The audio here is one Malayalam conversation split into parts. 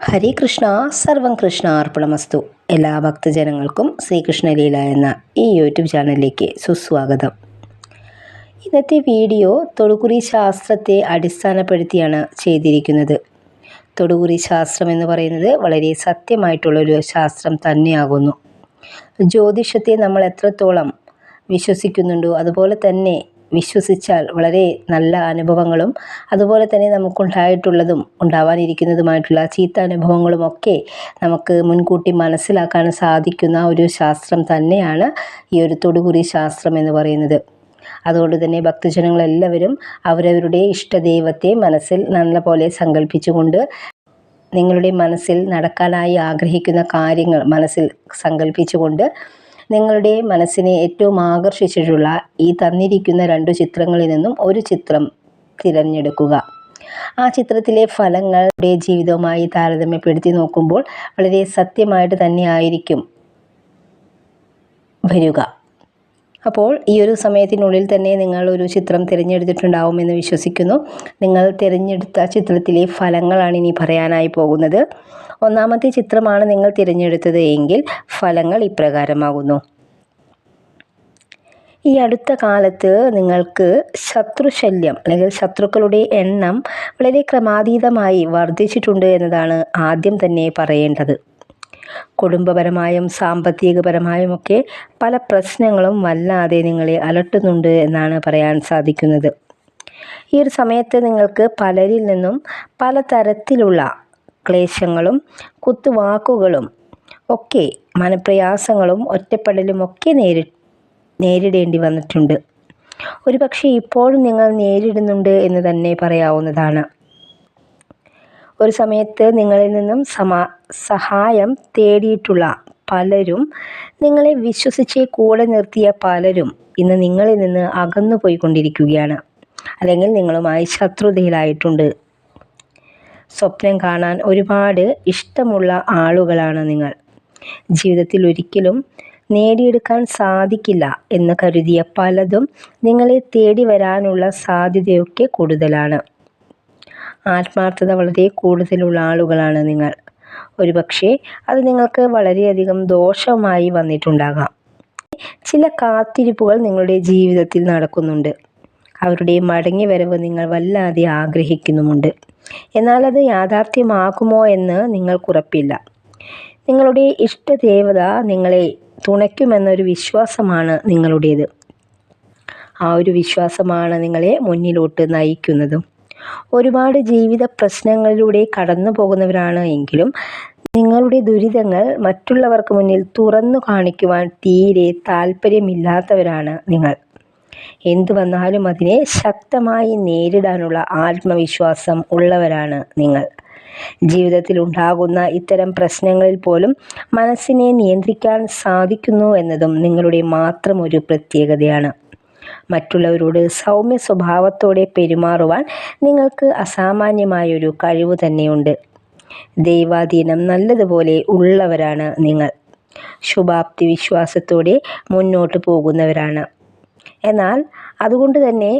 ഹരേ കൃഷ്ണ സർവം കൃഷ്ണ അർപ്പണമസ്തു. എല്ലാ ഭക്തജനങ്ങൾക്കും ശ്രീകൃഷ്ണലീല എന്ന ഈ യൂട്യൂബ് ചാനലിലേക്ക് സുസ്വാഗതം. ഇന്നത്തെ വീഡിയോ തൊടുകുറി ശാസ്ത്രത്തെ അടിസ്ഥാനപ്പെടുത്തിയാണ് ചെയ്തിരിക്കുന്നത്. തൊടുകുറി ശാസ്ത്രം എന്ന് പറയുന്നത് വളരെ സത്യമായിട്ടുള്ളൊരു ശാസ്ത്രം തന്നെയാകുന്നു. ജ്യോതിഷത്തെ നമ്മൾ എത്രത്തോളം വിശ്വസിക്കുന്നുണ്ടോ അതുപോലെ തന്നെ വിശ്വസിച്ചാൽ വളരെ നല്ല അനുഭവങ്ങളും അതുപോലെ തന്നെ നമുക്കുണ്ടായിട്ടുള്ളതും ഉണ്ടാവാനിരിക്കുന്നതുമായിട്ടുള്ള ചീത്ത അനുഭവങ്ങളും ഒക്കെ നമുക്ക് മുൻകൂട്ടി മനസ്സിലാക്കാൻ സാധിക്കുന്ന ഒരു ശാസ്ത്രം തന്നെയാണ് ഈ ഒരു തൊടുകുറി ശാസ്ത്രം എന്ന് പറയുന്നത്. അതുകൊണ്ട് തന്നെ ഭക്തജനങ്ങളെല്ലാവരും അവരവരുടെ ഇഷ്ടദൈവത്തെ മനസ്സിൽ നല്ല പോലെ സങ്കല്പിച്ചുകൊണ്ട് നിങ്ങളുടെ മനസ്സിൽ നടക്കാനായി ആഗ്രഹിക്കുന്ന കാര്യങ്ങൾ മനസ്സിൽ സങ്കല്പിച്ചുകൊണ്ട് നിങ്ങളുടെ മനസ്സിനെ ഏറ്റവും ആകർഷിച്ചിട്ടുള്ള ഈ തന്നിരിക്കുന്ന രണ്ടു ചിത്രങ്ങളിൽ നിന്നും ഒരു ചിത്രം തിരഞ്ഞെടുക്കുക. ആ ചിത്രത്തിലെ ഫലങ്ങളുടെ ജീവിതവുമായി താരതമ്യപ്പെടുത്തി നോക്കുമ്പോൾ വളരെ സത്യമായിട്ട് തന്നെ ആയിരിക്കും വരിക. അപ്പോൾ ഈ ഒരു സമയത്തിനുള്ളിൽ തന്നെ നിങ്ങൾ ഒരു ചിത്രം തിരഞ്ഞെടുത്തിട്ടുണ്ടാവുമെന്ന് വിശ്വസിക്കുന്നു. നിങ്ങൾ തിരഞ്ഞെടുത്ത ചിത്രത്തിലെ ഫലങ്ങളാണ് ഇനി പറയാനായി പോകുന്നത്. ഒന്നാമത്തെ ചിത്രമാണ് നിങ്ങൾ തിരഞ്ഞെടുത്തത് എങ്കിൽ ഫലങ്ങൾ ഇപ്രകാരമാകുന്നു. ഈ അടുത്ത കാലത്ത് നിങ്ങൾക്ക് ശത്രുശല്യം അല്ലെങ്കിൽ ശത്രുക്കളുടെ എണ്ണം വളരെ ക്രമാതീതമായി വർദ്ധിച്ചിട്ടുണ്ട് എന്നതാണ് ആദ്യം തന്നെ പറയേണ്ടത്. കുടുംബപരമായും സാമ്പത്തികപരമായും ഒക്കെ പല പ്രശ്നങ്ങളും വല്ലാതെ നിങ്ങളെ അലട്ടുന്നുണ്ട് എന്നാണ് പറയാൻ സാധിക്കുന്നത്. ഈ ഒരു സമയത്ത് നിങ്ങൾക്ക് പലരിൽ നിന്നും പലതരത്തിലുള്ള ക്ലേശങ്ങളും കുത്തുവാക്കുകളും ഒക്കെ മനപ്രയാസങ്ങളും ഒറ്റപ്പെടലും ഒക്കെ നേരി നേരിടേണ്ടി വന്നിട്ടുണ്ട്. ഒരുപക്ഷെ ഇപ്പോഴും നിങ്ങൾ നേരിടുന്നുണ്ട് എന്ന് തന്നെ പറയാവുന്നതാണ്. ഒരു സമയത്ത് നിങ്ങളിൽ നിന്നും സമാ സഹായം തേടിയിട്ടുള്ള പലരും നിങ്ങളെ വിശ്വസിച്ച് കൂടെ നിർത്തിയ പലരും ഇന്ന് നിങ്ങളിൽ നിന്ന് അകന്നു പോയിക്കൊണ്ടിരിക്കുകയാണ്. അല്ലെങ്കിൽ നിങ്ങളുമായി ശത്രുതയിലായിട്ടുണ്ട്. സ്വപ്നം കാണാൻ ഒരുപാട് ഇഷ്ടമുള്ള ആളുകളാണ് നിങ്ങൾ. ജീവിതത്തിൽ ഒരിക്കലും നേടിയെടുക്കാൻ സാധിക്കില്ല എന്ന് കരുതിയ പലതും നിങ്ങളെ തേടി വരാനുള്ള സാധ്യതയൊക്കെ കൂടുതലാണ്. ആത്മാർത്ഥത വളരെ കൂടുതലുള്ള ആളുകളാണ് നിങ്ങൾ. ഒരുപക്ഷെ അത് നിങ്ങൾക്ക് വളരെയധികം ദോഷമായി വന്നിട്ടുണ്ടാകാം. ചില കാത്തിരിപ്പുകൾ നിങ്ങളുടെ ജീവിതത്തിൽ നടക്കുന്നുണ്ട്. അവരുടെ മടങ്ങി വരവ് നിങ്ങൾ വല്ലാതെ ആഗ്രഹിക്കുന്നുമുണ്ട്. എന്നാൽ അത് യാഥാർത്ഥ്യമാകുമോ എന്ന് നിങ്ങൾക്കുറപ്പില്ല നിങ്ങളുടെ ഇഷ്ടദേവത നിങ്ങളെ തുണയ്ക്കുമെന്നൊരു വിശ്വാസമാണ് നിങ്ങളുടേത്. ആ ഒരു വിശ്വാസമാണ് നിങ്ങളെ മുന്നിലോട്ട് നയിക്കുന്നതും. ഒരുപാട് ജീവിത പ്രശ്നങ്ങളിലൂടെ കടന്നു പോകുന്നവരാണ് എങ്കിലും നിങ്ങളുടെ ദുരിതങ്ങൾ മറ്റുള്ളവർക്ക് മുന്നിൽ തുറന്നു കാണിക്കുവാൻ തീരെ താല്പര്യമില്ലാത്തവരാണ് നിങ്ങൾ. എന്തു വന്നാലും അതിനെ ശക്തമായി നേരിടാനുള്ള ആത്മവിശ്വാസം ഉള്ളവരാണ് നിങ്ങൾ. ജീവിതത്തിൽ ഉണ്ടാകുന്ന ഇത്തരം പ്രശ്നങ്ങളിൽ പോലും മനസ്സിനെ നിയന്ത്രിക്കാൻ സാധിക്കുന്നു എന്നതും നിങ്ങളുടെ മാത്രം ഒരു പ്രത്യേകതയാണ്. മറ്റുള്ളവരോട് സൗമ്യ സ്വഭാവത്തോടെ പെരുമാറുവാൻ നിങ്ങൾക്ക് അസാമാന്യമായൊരു കഴിവ് തന്നെയുണ്ട്. ദൈവാധീനം നല്ലതുപോലെ ഉള്ളവരാണ് നിങ്ങൾ. ശുഭാപ്തി വിശ്വാസത്തോടെ മുന്നോട്ട് പോകുന്നവരാണ്. എന്നാൽ അതുകൊണ്ട് തന്നെ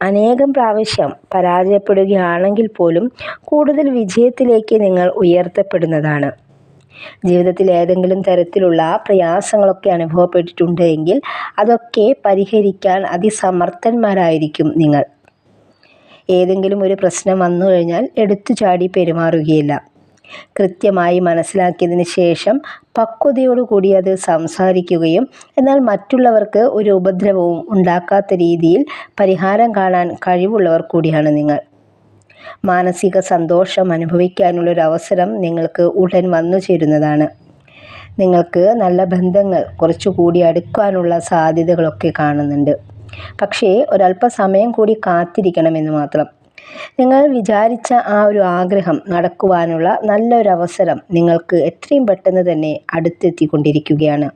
അനേകം പ്രാവശ്യം പരാജയപ്പെടുകയാണെങ്കിൽ പോലും കൂടുതൽ വിജയത്തിലേക്ക് നിങ്ങൾ ഉയർത്തപ്പെടുന്നതാണ്. ജീവിതത്തിൽ ഏതെങ്കിലും തരത്തിലുള്ള പ്രയാസങ്ങളൊക്കെ അനുഭവപ്പെട്ടിട്ടുണ്ട് എങ്കിൽ അതൊക്കെ പരിഹരിക്കാൻ അതിസമർത്ഥന്മാരായിരിക്കും നിങ്ങൾ. ഏതെങ്കിലും ഒരു പ്രശ്നം വന്നു കഴിഞ്ഞാൽ എടുത്തു ചാടി പെരുമാറുകയില്ല. കൃത്യമായി മനസ്സിലാക്കിയതിന് ശേഷം പക്വതയോടുകൂടി അത് സംസാരിക്കുകയും എന്നാൽ മറ്റുള്ളവർക്ക് ഒരു ഉപദ്രവവും ഉണ്ടാക്കാത്ത രീതിയിൽ പരിഹാരം കാണാൻ കഴിവുള്ളവർ കൂടിയാണ് നിങ്ങൾ. മാനസിക സന്തോഷം അനുഭവിക്കാനുള്ളൊരു അവസരം നിങ്ങൾക്ക് ഉടൻ വന്നു ചേരുന്നതാണ്. നിങ്ങൾക്ക് നല്ല ബന്ധങ്ങൾ കുറച്ചുകൂടി അടുക്കാനുള്ള സാധ്യതകളൊക്കെ കാണുന്നുണ്ട്. പക്ഷേ ഒരല്പസമയം കൂടി കാത്തിരിക്കണമെന്ന് മാത്രം. നിങ്ങൾ വിചാരിച്ച ആ ഒരു ആഗ്രഹം നടക്കുവാനുള്ള നല്ലൊരവസരം നിങ്ങൾക്ക് എത്രയും പെട്ടെന്ന് തന്നെ അടുത്തെത്തിക്കൊണ്ടിരിക്കുകയാണ്.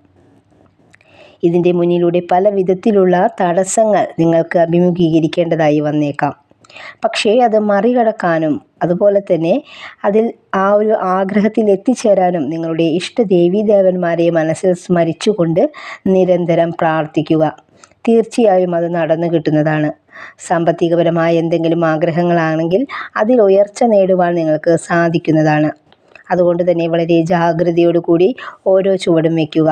ഇതിന്റെ മുന്നിലൂടെ പല വിധത്തിലുള്ള തടസ്സങ്ങൾ നിങ്ങൾക്ക് അഭിമുഖീകരിക്കേണ്ടതായി വന്നേക്കാം. പക്ഷേ അത് മറികടക്കാനും അതുപോലെ തന്നെ അതിൽ ആ ഒരു ആഗ്രഹത്തിൽ എത്തിച്ചേരാനും നിങ്ങളുടെ ഇഷ്ട ദേവീദേവന്മാരെ മനസ്സിൽ സ്മരിച്ചുകൊണ്ട് നിരന്തരം പ്രാർത്ഥിക്കുക. തീർച്ചയായും അത് നടന്നു കിട്ടുന്നതാണ്. സാമ്പത്തികപരമായ എന്തെങ്കിലും ആഗ്രഹങ്ങളാണെങ്കിൽ അതിൽ ഉയർച്ച നേടുവാൻ നിങ്ങൾക്ക് സാധിക്കുന്നതാണ്. അതുകൊണ്ട് തന്നെ വളരെ ജാഗ്രതയോടുകൂടി ഓരോ ചുവടും വയ്ക്കുക.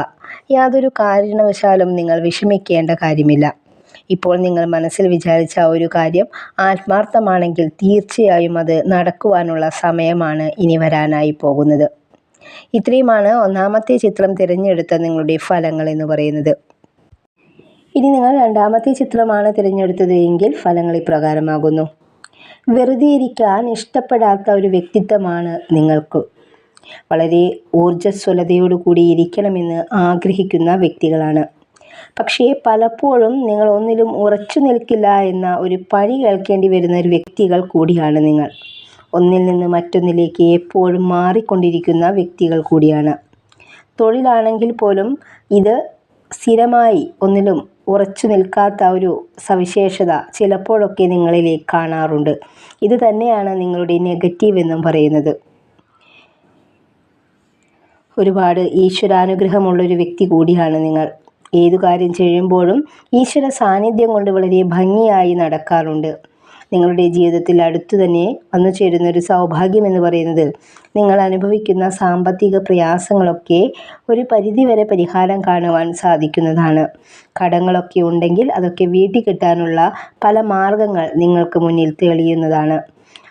യാതൊരു കാരണവശാലും നിങ്ങൾ വിഷമിക്കേണ്ട കാര്യമില്ല. ഇപ്പോൾ നിങ്ങൾ മനസ്സിൽ വിചാരിച്ച ഒരു കാര്യം ആത്മാർത്ഥമാണെങ്കിൽ തീർച്ചയായും അത് നടക്കുവാനുള്ള സമയമാണ് ഇനി വരാനായി പോകുന്നത്. ഇത്രയുമാണ് ഒന്നാമത്തെ ചിത്രം തിരഞ്ഞെടുത്ത നിങ്ങളുടെ ഫലങ്ങൾ എന്ന് പറയുന്നത്. ഇനി നിങ്ങൾ രണ്ടാമത്തെ ചിത്രമാണ് തിരഞ്ഞെടുത്തത് എങ്കിൽ ഫലങ്ങൾ ഇപ്രകാരമാകുന്നു. വെറുതെ ഇരിക്കാൻ ഇഷ്ടപ്പെടാത്ത ഒരു വ്യക്തിത്വമാണ് നിങ്ങൾക്ക്. വളരെ ഊർജസ്വലതയോടുകൂടി ഇരിക്കണമെന്ന് ആഗ്രഹിക്കുന്ന വ്യക്തികളാണ്. പക്ഷേ പലപ്പോഴും നിങ്ങൾ ഒന്നിലും ഉറച്ചു നിൽക്കില്ല എന്ന ഒരു പഴി കേൾക്കേണ്ടി വരുന്ന ഒരു വ്യക്തികൾ കൂടിയാണ് നിങ്ങൾ. ഒന്നിൽ നിന്ന് മറ്റൊന്നിലേക്ക് എപ്പോഴും മാറിക്കൊണ്ടിരിക്കുന്ന വ്യക്തികൾ കൂടിയാണ്. തൊഴിലാണെങ്കിൽ പോലും ഇത് സ്ഥിരമായി ഒന്നിലും ഉറച്ചു നിൽക്കാത്ത ഒരു സവിശേഷത ചിലപ്പോഴൊക്കെ നിങ്ങളിലേക്ക് കാണാറുണ്ട്. ഇത് തന്നെയാണ് നിങ്ങളുടെ നെഗറ്റീവ് എന്നും പറയുന്നത്. ഒരുപാട് ഈശ്വരാനുഗ്രഹമുള്ളൊരു വ്യക്തി കൂടിയാണ് നിങ്ങൾ. ഏതു കാര്യം ചെയ്യുമ്പോഴും ഈശ്വര സാന്നിധ്യം കൊണ്ട് വളരെ ഭംഗിയായി നടക്കാറുണ്ട്. നിങ്ങളുടെ ജീവിതത്തിൽ അടുത്തു തന്നെ വന്നു ചേരുന്ന ഒരു സൗഭാഗ്യം എന്ന് പറയുന്നത് നിങ്ങൾ അനുഭവിക്കുന്ന സാമ്പത്തിക പ്രയാസങ്ങളൊക്കെ ഒരു പരിധിവരെ പരിഹാരം കാണുവാൻ സാധിക്കുന്നതാണ്. കടങ്ങളൊക്കെ ഉണ്ടെങ്കിൽ അതൊക്കെ വീട്ടിൽ കിട്ടാനുള്ള പല മാർഗങ്ങൾ നിങ്ങൾക്ക് മുന്നിൽ തെളിയുന്നതാണ്.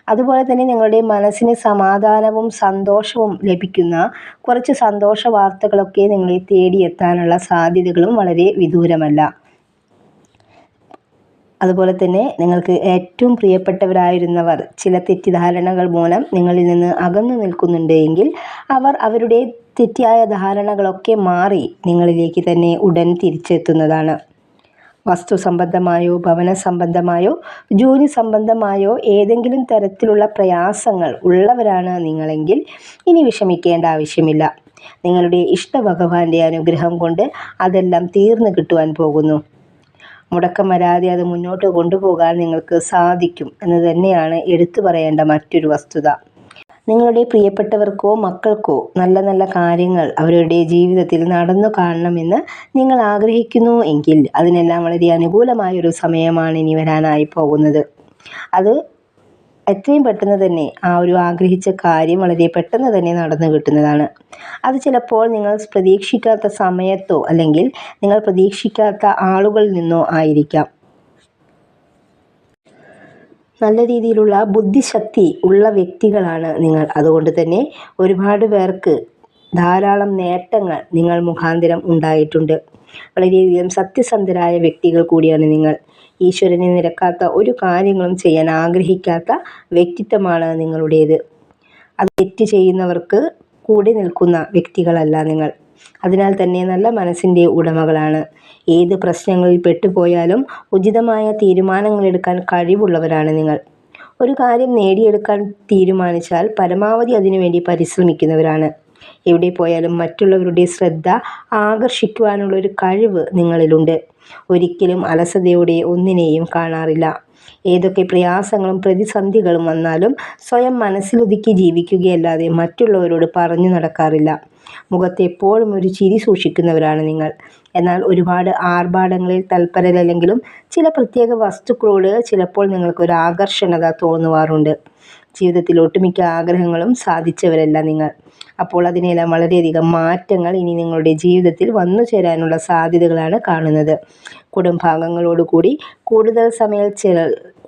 അതുപോലെ തന്നെ നിങ്ങളുടെ മനസ്സിന് സമാധാനവും സന്തോഷവും ലഭിക്കുന്ന കുറച്ച് സന്തോഷ വാർത്തകളൊക്കെ നിങ്ങളെ തേടിയെത്താനുള്ള സാധ്യതകളും വളരെ വിദൂരമല്ല. അതുപോലെ തന്നെ നിങ്ങൾക്ക് ഏറ്റവും പ്രിയപ്പെട്ടവരായിരുന്നവർ ചില തെറ്റിദ്ധാരണകൾ മൂലം നിങ്ങളിൽ നിന്ന് അകന്നു നിൽക്കുന്നുണ്ട് എങ്കിൽ അവർ അവരുടെ തെറ്റായ ധാരണകളൊക്കെ മാറി നിങ്ങളിലേക്ക് തന്നെ ഉടൻ തിരിച്ചെത്തുന്നതാണ്. വസ്തു സംബന്ധമായോ ഭവന സംബന്ധമായോ ജോലി സംബന്ധമായോ ഏതെങ്കിലും തരത്തിലുള്ള പ്രയാസങ്ങൾ ഉള്ളവരാണ് നിങ്ങളെങ്കിൽ ഇനി വിഷമിക്കേണ്ട ആവശ്യമില്ല. നിങ്ങളുടെ ഇഷ്ടഭഗവാന്റെ അനുഗ്രഹം കൊണ്ട് അതെല്ലാം തീർന്നു കിട്ടുവാൻ പോകുന്നു. മുടക്കം വരാതെ അത് മുന്നോട്ട് കൊണ്ടുപോകാൻ നിങ്ങൾക്ക് സാധിക്കും എന്ന് തന്നെയാണ് എടുത്തു പറയേണ്ട മറ്റൊരു വസ്തുത. നിങ്ങളുടെ പ്രിയപ്പെട്ടവർക്കോ മക്കൾക്കോ നല്ല നല്ല കാര്യങ്ങൾ അവരുടെ ജീവിതത്തിൽ നടന്നു കാണണമെന്ന് നിങ്ങൾ ആഗ്രഹിക്കുന്നു എങ്കിൽ അതിനെല്ലാം വളരെ അനുകൂലമായൊരു സമയമാണ് ഇനി വരാനായി പോകുന്നത്. അത് എത്രയും പെട്ടെന്ന് തന്നെ ആ ഒരു ആഗ്രഹിച്ച കാര്യം വളരെ പെട്ടെന്ന് തന്നെ നടന്നു കിട്ടുന്നതാണ്. അത് ചിലപ്പോൾ നിങ്ങൾ പ്രതീക്ഷിക്കാത്ത സമയത്തോ അല്ലെങ്കിൽ നിങ്ങൾ പ്രതീക്ഷിക്കാത്ത ആളുകളിൽ നിന്നോ ആയിരിക്കാം. നല്ല രീതിയിലുള്ള ബുദ്ധിശക്തി ഉള്ള വ്യക്തികളാണ് നിങ്ങൾ. അതുകൊണ്ട് തന്നെ ഒരുപാട് പേർക്ക് ധാരാളം നേട്ടങ്ങൾ നിങ്ങൾ മുഖാന്തരം ഉണ്ടായിട്ടുണ്ട്. വളരെയധികം സത്യസന്ധരായ വ്യക്തികൾ കൂടിയാണ് നിങ്ങൾ. ഈശ്വരനെ നിരക്കാത്ത ഒരു കാര്യങ്ങളും ചെയ്യാൻ ആഗ്രഹിക്കാത്ത വ്യക്തിത്വമാണ് നിങ്ങളുടേത്. അത് തെറ്റ് ചെയ്യുന്നവർക്ക് കൂടി നിൽക്കുന്ന വ്യക്തികളല്ല നിങ്ങൾ. അതിനാൽ തന്നെ നല്ല മനസ്സിന്റെ ഉടമകളാണ്. ഏത് പ്രശ്നങ്ങളിൽ പെട്ടുപോയാലും ഉചിതമായ തീരുമാനങ്ങൾ എടുക്കാൻ കഴിവുള്ളവരാണ് നിങ്ങൾ. ഒരു കാര്യം നേടിയെടുക്കാൻ തീരുമാനിച്ചാൽ പരമാവധി അതിനുവേണ്ടി പരിശ്രമിക്കുന്നവരാണ്. എവിടെ പോയാലും മറ്റുള്ളവരുടെ ശ്രദ്ധ ആകർഷിക്കുവാനുള്ള ഒരു കഴിവ് നിങ്ങളിലുണ്ട്. ഒരിക്കലും അലസതയോടെ ഒന്നിനെയും കാണാറില്ല. ഏതൊക്കെ പ്രയാസങ്ങളും പ്രതിസന്ധികളും വന്നാലും സ്വയം മനസ്സിലൊതുക്കി ജീവിക്കുകയല്ലാതെ മറ്റുള്ളവരോട് പറഞ്ഞു നടക്കാറില്ല. മുഖത്ത് എപ്പോഴും ഒരു ചിരി സൂക്ഷിക്കുന്നവരാണ് നിങ്ങൾ. എന്നാൽ ഒരുപാട് ആർഭാടങ്ങളിൽ തൽപരരല്ലെങ്കിലും ചില പ്രത്യേക വസ്തുക്കളോട് ചിലപ്പോൾ നിങ്ങൾക്കൊരു ആകർഷണത തോന്നുവാറുണ്ട്. ജീവിതത്തിൽ ഒട്ടുമിക്ക ആഗ്രഹങ്ങളും സാധിച്ചവരല്ല നിങ്ങൾ. അപ്പോൾ അതിനെല്ലാം വളരെയധികം മാറ്റങ്ങൾ ഇനി നിങ്ങളുടെ ജീവിതത്തിൽ വന്നു ചേരാനുള്ള സാധ്യതകളാണ് കാണുന്നത്. കുടുംബാംഗങ്ങളോടുകൂടി കൂടുതൽ സമയം ചില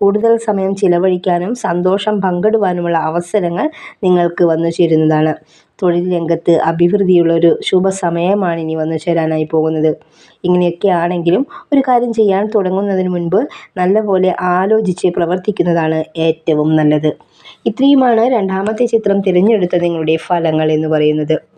കൂടുതൽ സമയം ചിലവഴിക്കാനും സന്തോഷം പങ്കിടുവാനുമുള്ള അവസരങ്ങൾ നിങ്ങൾക്ക് വന്നു ചേരുന്നതാണ്. തൊഴിൽ രംഗത്ത് അഭിവൃദ്ധിയുള്ള ഒരു ശുഭസമയമാണ് ഇനി വന്നു ചേരാനായി പോകുന്നത്. ഇങ്ങനെയൊക്കെ ആണെങ്കിലും ഒരു കാര്യം ചെയ്യാൻ തുടങ്ങുന്നതിന് മുൻപ് നല്ലപോലെ ആലോചിച്ച് പ്രവർത്തിക്കുന്നതാണ് ഏറ്റവും നല്ലത്. ഇത്രയുമാണ് രണ്ടാമത്തെ ചിത്രം തിരഞ്ഞെടുത്ത നിങ്ങളുടെ ഫലങ്ങൾ. എന്ന് പറയുന്നത്